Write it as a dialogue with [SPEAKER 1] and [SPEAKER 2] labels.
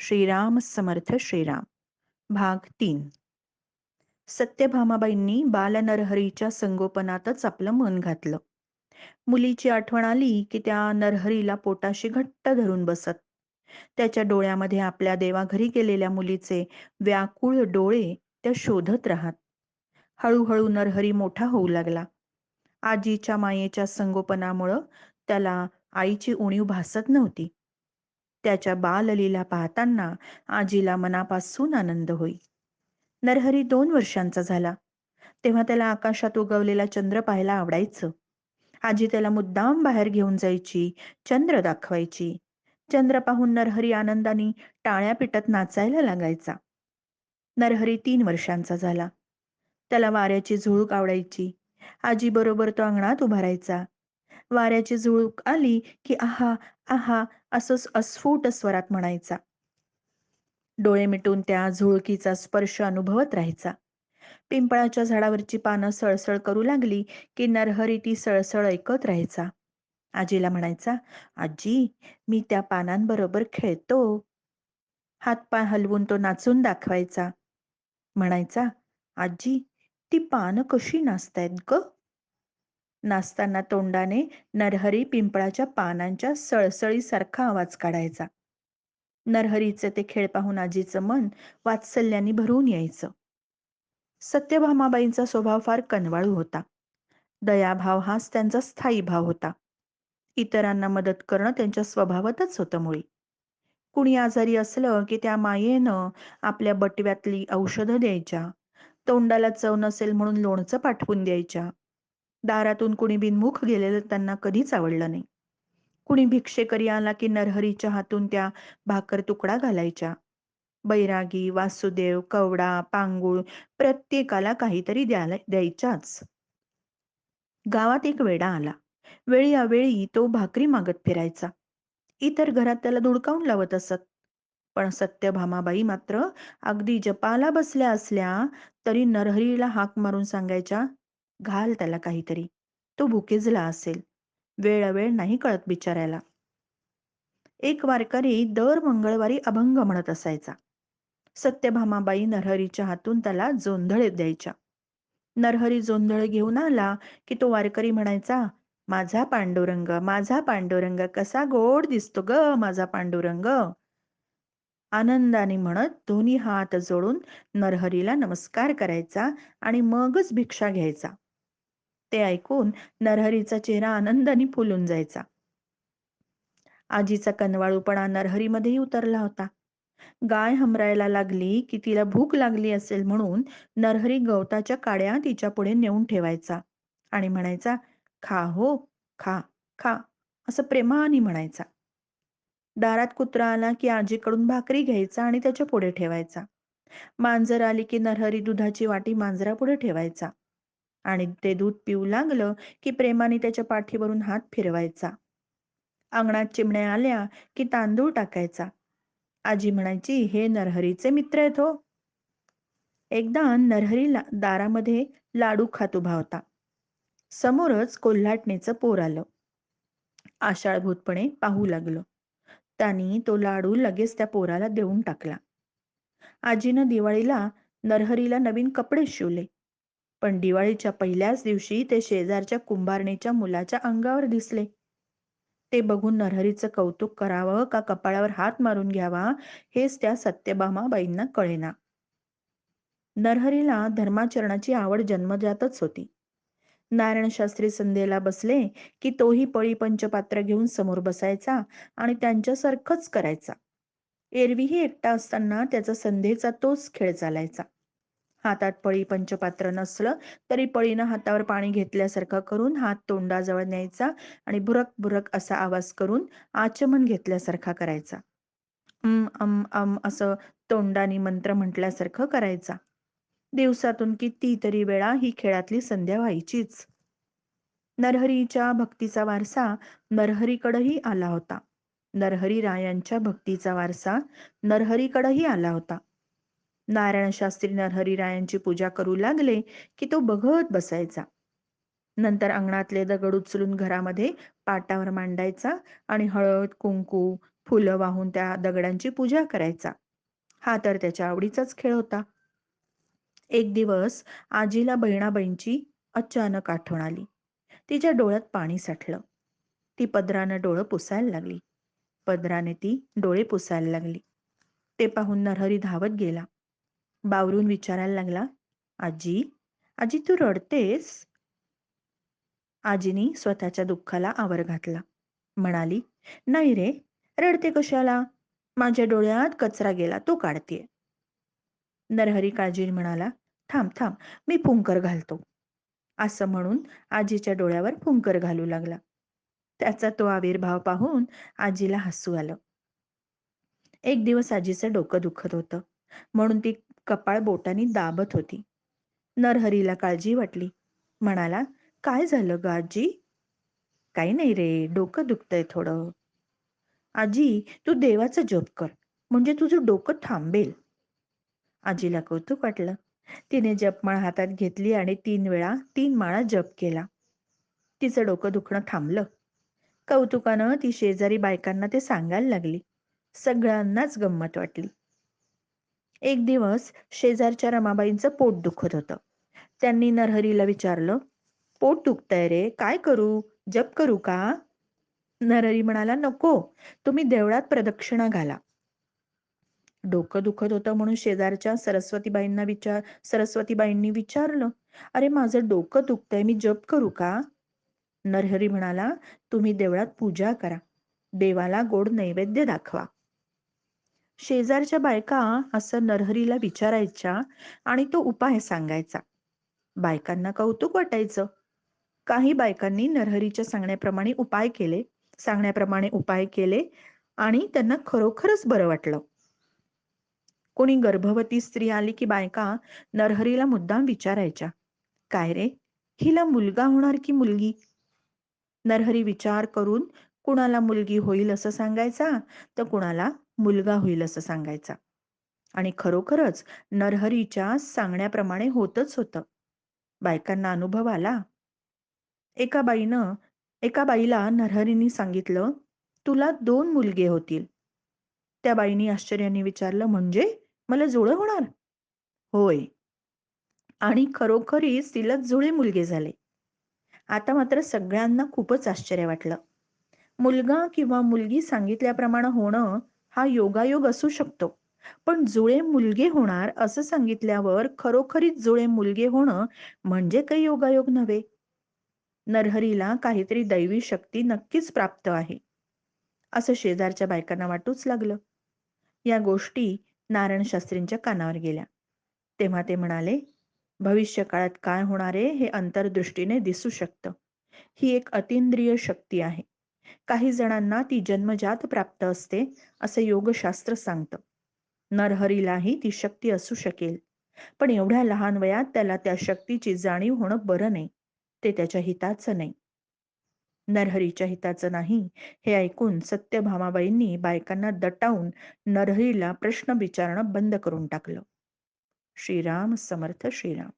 [SPEAKER 1] श्रीराम समर्थ श्रीराम. भाग तीन. सत्यभामाबाईंनी बालनरहरीच्या संगोपनातच आपलं मन घातलं. मुलीची आठवण आली की त्या नरहरीला पोटाशी घट्ट धरून बसत. त्याच्या डोळ्यामध्ये आपल्या देवाघरी गेलेल्या मुलीचे व्याकुळ डोळे त्या शोधत राहत. हळूहळू नरहरी मोठा होऊ लागला. आजीच्या मायेच्या संगोपनामुळं त्याला आईची उणीव भासत नव्हती. त्याच्या बाललीला पाहताना आजीला मनापासून आनंद होई. नरहरी दोन वर्षांचा झाला. तेव्हा त्याला आकाशात उगवलेला चंद्र पाहायला आवडायचं. आजी त्याला मुद्दाम बाहेर घेऊन जायची चंद्र दाखवायची. चंद्र पाहून नरहरी आनंदाने टाळ्या पिटत नाचायला लागायचा. नरहरी तीन वर्षांचा झाला. त्याला वाऱ्याची झुळूक आवडायची. आजी बरोबर तो अंगणात उभारायचा वाऱ्याची झुळूक आली की आहा आहा असं अस्फुट स्वरात म्हणायचा. डोळे मिटून त्या झुळकीचा स्पर्श अनुभवत राहायचा. पिंपळाच्या झाडावरची पानं सळसळ करू लागली की नरहरी ती सळसळ ऐकत राहायचा. आजीला म्हणायचा आजी मी त्या पानांबरोबर खेळतो. हातपाय हलवून तो नाचून दाखवायचा. म्हणायचा आजी ती पानं कशी नाचतायत ग? नाचताना तोंडाने नरहरी पिंपळाच्या पानांच्या सळसळीसारखा आवाज काढायचा. नरहरीचे ते खेळ पाहून आजीचं मन वात्सल्याने भरून यायचं. सत्यभामाबाईंचा स्वभाव फार कनवाळू होता. दयाभाव हाच त्यांचा स्थायी भाव होता. इतरांना मदत करणं त्यांच्या स्वभावातच होतं मुळी. कुणी आजारी असलं की त्या मायेनं आपल्या बटव्यातली औषधं द्यायच्या. तोंडाला चव नसेल म्हणून लोणचं पाठवून द्यायच्या. दारातून कुणी बिनमुख गेलेलं त्यांना कधीच आवडलं नाही. कुणी भिक्षेकरी आला की नरहरीच्या हातून त्या भाकर तुकडा घालायच्या. बैरागी वासुदेव कवडा पांगुळ प्रत्येकाला काहीतरी द्यायला द्यायच्याच. गावात एक वेडा आला. वेळी अवेळी तो भाकरी मागत फिरायचा. इतर घरात त्याला धुडकावून लावत असत. पण सत्यभामाबाई मात्र अगदी जपाला बसल्या असल्या तरी नरहरीला हाक मारून सांगायच्या घाल त्याला काहीतरी. तो भुकेजला असेल. वेळ वेळ नाही कळत बिचारायला एक वारकरी दर मंगळवारी अभंग म्हणत असायचा. सत्यभामाबाई नरहरीच्या हातून त्याला जोंधळ द्यायच्या. नरहरी जोंधळ घेऊन आला की तो वारकरी म्हणायचा माझा पांडुरंग माझा पांडुरंग कसा गोड दिसतो ग माझा पांडुरंग. आनंदाने म्हणत दोन्ही हात जोडून नरहरीला नमस्कार करायचा आणि मगच भिक्षा घ्यायचा. ते ऐकून नरहरीचा चेहरा आनंदाने फुलून जायचा. आजीचा कनवाळूपणा नरहरीमध्येही उतरला होता. गाय हमरायला लागली की तिला भूक लागली असेल म्हणून नरहरी गवताच्या काड्या तिच्या पुढे नेऊन ठेवायचा आणि म्हणायचा खा हो खा खा असं प्रेमाने म्हणायचा. दारात कुत्रा आला की आजीकडून भाकरी घ्यायचा आणि त्याच्या पुढे ठेवायचा. मांजर आली की नरहरी दुधाची वाटी मांजरापुढे ठेवायचा. आणि ते दूध पिऊ लागलं की प्रेमाने त्याच्या पाठीवरून हात फिरवायचा. अंगणात चिमण्या आल्या की तांदूळ टाकायचा. आजी म्हणायची हे नरहरीचे मित्र आहेत हो. एकदा नरहरी दारामध्ये लाडू खात उभा होता. समोरच कोल्हाटणीचं पोर आलं. आषाढभूतपणे पाहू लागलं. त्यांनी तो लाडू लगेच त्या पोराला देऊन टाकला. आजीनं दिवाळीला नरहरीला नवीन कपडे शिवले. पण दिवाळीच्या पहिल्याच दिवशी ते शेजारच्या कुंभारणीच्या मुलाच्या अंगावर दिसले. ते बघून नरहरीचं कौतुक करावं का कपाळावर हात मारून घ्यावा हेच त्या सत्यभामाबाईंना कळेना. नरहरीला धर्माचरणाची आवड जन्मजातच होती. नारायण शास्त्री संध्येला बसले की तोही पळी पंचपात्र घेऊन समोर बसायचा आणि त्यांच्यासारखंच करायचा. एरवीही एकटा असताना त्याचा संध्येचा तोच खेळ चालायचा. हातात पळी पंचपात्र नसलं तरी पळीनं हातावर पाणी घेतल्यासारखं करून हात तोंडाजवळ न्यायचा आणि बुरक बुरक असा आवाज करून आचमन घेतल्यासारखा करायचा. अम अम अम असं तोंडाने मंत्र म्हटल्यासारखं करायचा. दिवसातून कितीतरी वेळा ही खेळातली संध्या व्हायचीच. नरहरीच्या भक्तीचा वारसा नरहरीकडेही आला होता. नरहरी रायांच्या भक्तीचा वारसा नरहरीकडेही आला होता. नारायण शास्त्री नरहरीरायांची पूजा करू लागले की तो बघत बसायचा. नंतर अंगणातले दगड उचलून घरामध्ये पाटावर मांडायचा आणि हळद कुंकू फुलं वाहून त्या दगडांची पूजा करायचा. हा तर त्याच्या आवडीचाच खेळ होता. एक दिवस आजीला बहिणाबाईंची अचानक आठवण आली. तिच्या डोळ्यात पाणी साठलं. ती पदरानं डोळं पुसायला लागली. पदराने ती डोळे पुसायला लागली. ते पाहून नरहरी धावत गेला. बावरून विचारायला लागला आजी आजी तू रडतेस? आजीनी स्वतःच्या दुःखाला आवर घातला. म्हणाली नाही रे रडते कशाला? माझ्या डोळ्यात कचरा गेला तो काढतेय. नरहरी काळजी म्हणाला थांब थांब मी फुंकर घालतो. असं म्हणून आजीच्या डोळ्यावर फुंकर घालू लागला. त्याचा तो आविर्भाव पाहून आजीला हसू आलं. एक दिवस आजीचं डोकं दुखत होतं. म्हणून ती कपाळ बोटांनी दाबत होती. नरहरीला काळजी वाटली. म्हणाला काय झालं ग आजी? काही नाही रे डोकं दुखतंय थोडं. आजी तू देवाचा जप कर. म्हणजे तुझं डोकं थांबेल. आजीला कौतुक वाटलं. तिने जपमाळ हातात घेतली आणि तीन वेळा तीन माळा जप केला. तिचं डोकं दुखणं थांबलं. कौतुकानं ती शेजारी बायकांना ते सांगायला लागली. सगळ्यांनाच गंमत वाटली. एक दिवस शेजारच्या रमाबाईंचं पोट दुखत होतं. त्यांनी नरहरीला विचारलं पोट दुखतंय रे काय करू? जप करू का? नरहरी म्हणाला नको तुम्ही देवळात प्रदक्षिणा घाला. डोकं दुखत होतं म्हणून शेजारच्या सरस्वतीबाईंना विचार सरस्वतीबाईंनी विचारलं अरे माझं डोकं दुखतंय मी जप करू का? नरहरी म्हणाला तुम्ही देवळात पूजा करा. देवाला गोड नैवेद्य दाखवा. शेजारच्या बायका असं नरहरीला विचारायच्या आणि तो उपाय सांगायचा. बायकांना कौतुक वाटायचं. काही बायकांनी नरहरीच्या सांगण्याप्रमाणे उपाय केले सांगण्याप्रमाणे उपाय केले आणि त्यांना खरोखरच बरं वाटलं. कोणी गर्भवती स्त्री आली की बायका नरहरीला मुद्दाम विचारायच्या काय रे? हिला मुलगा होणार की मुलगी? नरहरी विचार करून कुणाला मुलगी होईल असं सांगायचा? तर कुणाला मुलगा होईल असं सांगायचा. आणि खरोखरच नरहरीच्या सांगण्याप्रमाणे होतच होतं. बायकांना अनुभव आला. एका बाईनं एका बाईला नरहरींनी सांगितलं तुला दोन मुलगे होतील. त्या बाईनी आश्चर्याने विचारलं म्हणजे? मला जुळं होणार? होय. आणि खरोखरीच तिला जुळे मुलगे झाले. आता मात्र सगळ्यांना खूपच आश्चर्य वाटलं. मुलगा किंवा मुलगी सांगितल्याप्रमाणे होणं हा योगायोग असू शकतो. पण जुळे मुलगे होणार असं सांगितल्यावर खरोखरीच जुळे मुलगे होणं म्हणजे काही योगायोग नव्हे. नरहरीला काहीतरी दैवी शक्ती नक्कीच प्राप्त आहे. असं शेजारच्या बायकांना वाटूच लागलं. या गोष्टी नारायण शास्त्रींच्या कानावर गेल्या. तेव्हा ते म्हणाले भविष्य काळात काय होणारे हे अंतर्दृष्टीने दिसू शकतं. ही एक अतिंद्रिय शक्ती आहे. काही जणांना ती जन्मजात प्राप्त असते असे योगशास्त्र सांगतं. नरहरीलाही ती शक्ती असू शकेल पण एवढ्या लहान वयात त्याला त्या शक्तीची जाणीव होणं बरं नाही ते त्याच्या हिताचं नाही. नरहरीच्या हिताचं नाही हे ऐकून सत्यभामाबाईंनी बायकांना दटावून नरहरीला प्रश्न विचारणं बंद करून टाकलं. श्रीराम समर्थ श्रीराम.